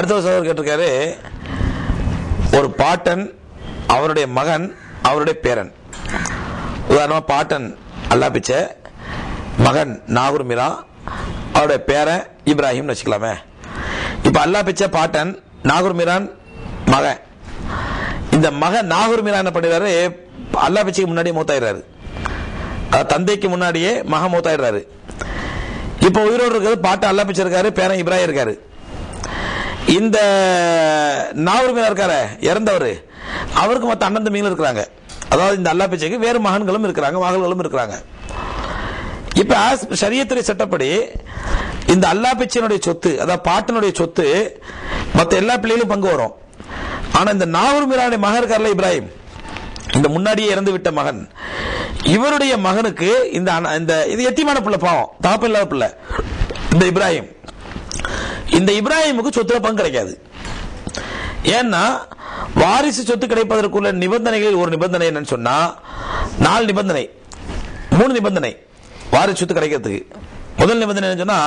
அடுத்த சகோதரர் கேட்டிருக்காரு ஒரு பாட்டன் அவருடைய மகன் அவருடைய பேரன். உதாரணமா பாட்டன் அல்லா பிச்சை மகன் நாகூர் மீரா அவருடைய பேரன் இப்ராஹிம் வச்சுக்கலாமே. இப்ப அல்லா பிச்சை பாட்டன் நாகூர் மீரான் மகன். இந்த மகன் நாகூர் மீரா என்ன பண்ணிடுறாரு? அல்லா பிச்சைக்கு முன்னாடியே மூத்தாயிடுறாரு. தந்தைக்கு முன்னாடியே மகன் மூத்தாயிடுறாரு. இப்போ உயிரோடு இருக்கிறது பாட்டு அல்லா பிச்சை இருக்காரு பேரன் இப்ராஹிம் இருக்காரு. இந்த நாகூர் மீனா இருக்காரு இறந்தவர் அவருக்கு மற்ற அண்ணன் தம்பிங்களும் இருக்கிறாங்க. அதாவது இந்த அல்லா பிச்சைக்கு வேறு மகன்களும் இருக்கிறாங்க மகள்களும் இருக்கிறாங்க. இப்ப சரியத்துறை சட்டப்படி இந்த அல்லா பிச்சையினுடைய சொத்து அதாவது பாட்டனுடைய சொத்து மற்ற எல்லா பிள்ளைகளும் பங்கு வரும். ஆனா இந்த நாவூர் மீரானுடைய மகன் இருக்கார்ல இப்ராஹிம் இந்த முன்னாடியே இறந்து விட்ட மகன் இவருடைய மகனுக்கு இந்த இந்த இது எத்தியமான பிள்ளை பாவம் தாப்பு இல்லாத பிள்ளை இந்த இப்ராஹிம். இந்த இப்ராஹிமுக்கு சொத்துல பங்கு கிடைக்காது. ஏன்னா வாரிசு சொத்து கிடைப்பதற்குள்ள நிபந்தனைகளில் ஒரு நிபந்தனை என்னன்னு சொன்னா நாலு நிபந்தனை மூணு நிபந்தனை வாரிசு சொத்து கிடைக்கிறதுக்கு. முதல் நிபந்தனை என்ன சொன்னா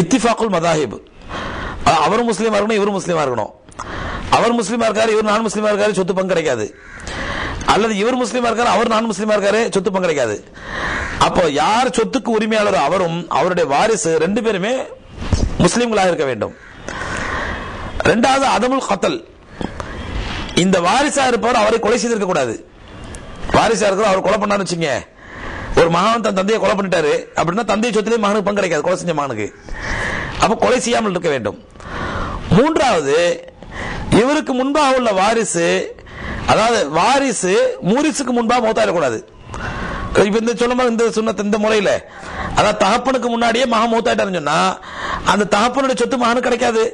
இத்திஃபாக்குல் மதாஹிப். அவர் முஸ்லீமா இருக்கணும் இவரும் முஸ்லீமா இருக்கணும். அவர் முஸ்லீமா இருக்காரு இவர் நான் முஸ்லீமா இருக்காரு சொத்து பங்கு கிடைக்காது. அல்லது இவர் முஸ்லீமா இருக்காரு அவர் நான் முஸ்லீமா இருக்காரு சொத்து பங்கு கிடைக்காது. அப்போ யார் சொத்துக்கு உரிமையாளரோ அவரும் அவருடைய வாரிசு ரெண்டு பேருமே முஸ்லீம்களாக இருக்க வேண்டும். ரெண்டாவது அதமுல் கத்தல். இந்த வாரிசா இருப்பவர் அவரை கொலை செய்திருக்க கூடாது. வாரிசா இருக்கிற அவர் கொலை பண்ணான்னு வச்சுங்க. ஒரு மகன் தன் தந்தையை கொலை பண்ணிட்டாரு. அப்படின்னா தந்தை சொத்திலே மகனுக்கு பங்கு கிடைக்காது. கொலை செஞ்ச மகனுக்கு. அப்ப கொலை செய்யாமல் இருக்க வேண்டும். மூன்றாவது இவருக்கு முன்பாக உள்ள வாரிசு அதாவது வாரிசு மூரிசுக்கு முன்பாக மூத்தாயிடக்கூடாது இப்ப இந்த சொல்லும் இந்த சொன்ன இந்த முறையில. அதாவது தகப்பனுக்கு முன்னாடியே மகன் மூத்தாயிட்டாருன்னு சொன்னா அந்த தகப்பனுடைய சொத்து மகனுக்கு கிடைக்காது.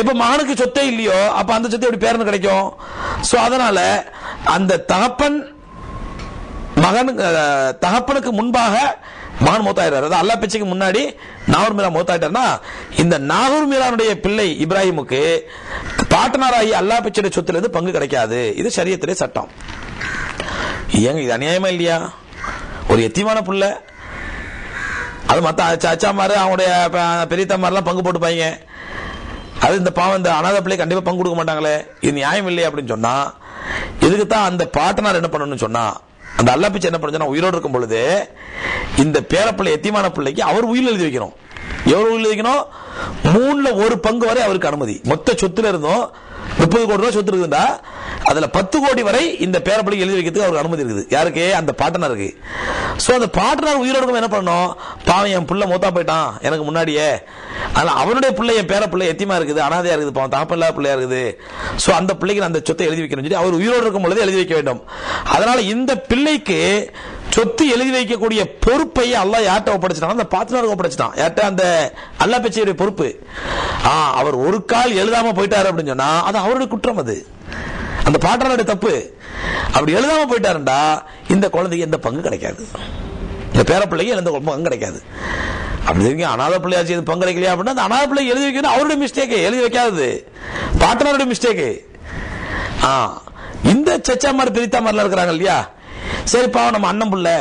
எப்ப மகனுக்கு சொத்தே இல்லையோ அப்ப அந்த சொத்து எப்படி பேரனு கிடைக்கும்? சோ அதனால அந்த தகப்பன் மகன் தகப்பனுக்கு முன்பாக மகன் மூத்தாயிட்டார். அதாவது அல்லா பிச்சைக்கு முன்னாடி நாகூர் மீரா மூத்தாயிட்டார்னா இந்த நாகூர் மீரானுடைய பிள்ளை இப்ராஹிமுக்கு பாட்டனாராகி அல்லா பிச்சையுடைய சொத்துல இருந்து பங்கு கிடைக்காது. இது சரியத்திலே சட்டம். ஏங்க இது அநியாயமா இல்லையா? ஒரு எத்தியமான புள்ள. அது மத்த அச்சா- அச்சாமாரு அவங்களுடைய ப- பெரியத்தம்மாரெல்லாம் பங்கு போட்டுப்பாங்க அது இந்த பாவம் இந்த அனாதை பிள்ளை கண்டிப்பா பங்கு கொடுக்க மாட்டாங்களே. இது நியாயம் இல்லையே அப்படின்னு சொன்னா இதுக்கு தான் அந்த பாட்டனார் என்ன பண்ணணும்னு சொன்னா அந்த அல்லா பிச்சை என்ன பண்ணு உயிரோடு இருக்கும் பொழுது இந்த பேரப்பிள்ளை எத்தியமான பிள்ளைக்கு அவர் உயிர் எழுதி வைக்கணும். எவ்வளவு உயிர் எழுதிக்கணும்? மூணுல ஒரு பங்கு வரை அவருக்கு அனுமதி. மொத்த சொத்துல இருந்தும் முப்பது கோடி ரூபாய் சொத்து இருக்குதுண்டா. அதுல பத்து கோடி வரை இந்த பேரப்பிள்ளைக்கு எழுதி வைக்கிறதுக்கு அவருக்கு அனுமதி இருக்குது. யாருக்கு? அந்த பாட்டனருக்கு. ஸோ அந்த பாட்டனர் உயிரோடு இருக்கும் என்ன பண்ணணும்? பாவம் என் பிள்ளை மூத்தா போயிட்டான். எனக்கு முன்னாடியே. அதனால அவனுடைய பிள்ளை என் பேர பிள்ளை எத்தியமா இருக்குது? அனாதையா இருக்குது. பாவம் தாப்பம் இல்லாத பிள்ளையா இருக்குது. ஸோ அந்த பிள்ளைக்கு அந்த சொத்தை எழுதி வைக்கணும் சொல்லி அவர் உயிரோடு இருக்கும் பொழுது எழுதி வைக்க வேண்டும். அதனால இந்த பிள்ளைக்கு சொத்து எழுதி வைக்கக்கூடிய பொறுப்பை அல்லா யார்கிட்ட ஒப்படைச்சிட்டான் அந்த பாத்தனாருக்கு ஒப்படைச்சிட்டான். யார்கிட்ட? அந்த அல்லா பேச்சியுடைய பொறுப்பு. அவர் ஒரு கால் எழுதாம போயிட்டாரு அப்படின்னு சொன்னா அது அவருடைய குற்றம் அது. அந்த பாட்டனருடைய தப்பு. அப்படி எழுதாம போயிட்டாருண்டா இந்த குழந்தைக்கு எந்த பங்கு கிடைக்காது. இந்த பேரப்பிள்ளைக்கு எந்த பங்கு கிடைக்காது. அப்படி இருக்கீங்க அனாத பிள்ளையாச்சு இது பங்கு கிடைக்கலையா அப்படின்னா அந்த அனாத பிள்ளை எழுதி வைக்கணும் அவருடைய மிஸ்டேக்கு எழுதி வைக்காதது. பாட்டனருடைய மிஸ்டேக்கு ஆ இந்த சச்சா மாதிரி பிரித்தா மாதிரிலாம் இருக்கிறாங்க இல்லையா? சரிப்பா நம்ம அண்ணன் பிள்ளை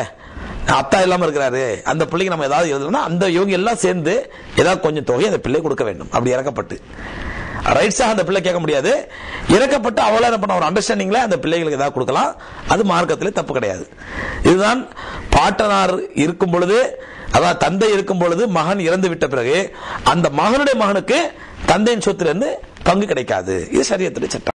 அத்தா இல்லாமல் இருக்கிறாரு. அந்த பிள்ளைக்கு நம்ம ஏதாவது எழுதணும்னா அந்த இவங்க எல்லாம் சேர்ந்து ஏதாவது கொஞ்சம் தொகை அந்த பிள்ளை கொடுக்க வேண்டும். அப்படி இறக்கப்பட்டு. ரைட்ஸாக அந்த பிள்ளை கேட்க முடியாது. இறக்கப்பட்டு அவ்வளோ என்ன பண்ண ஒரு அண்டர்ஸ்டாண்டிங்ல அந்த பிள்ளைகளுக்கு ஏதாவது கொடுக்கலாம். அது மார்க்கத்தில் தப்பு கிடையாது. இதுதான் பாட்டனார் இருக்கும் பொழுது அதாவது தந்தை இருக்கும் பொழுது மகன் இறந்து விட்ட பிறகு அந்த மகனுடைய மகனுக்கு தந்தையின் சொத்துல இருந்து பங்கு கிடைக்காது. இது சரியத்துடைய சட்டம்.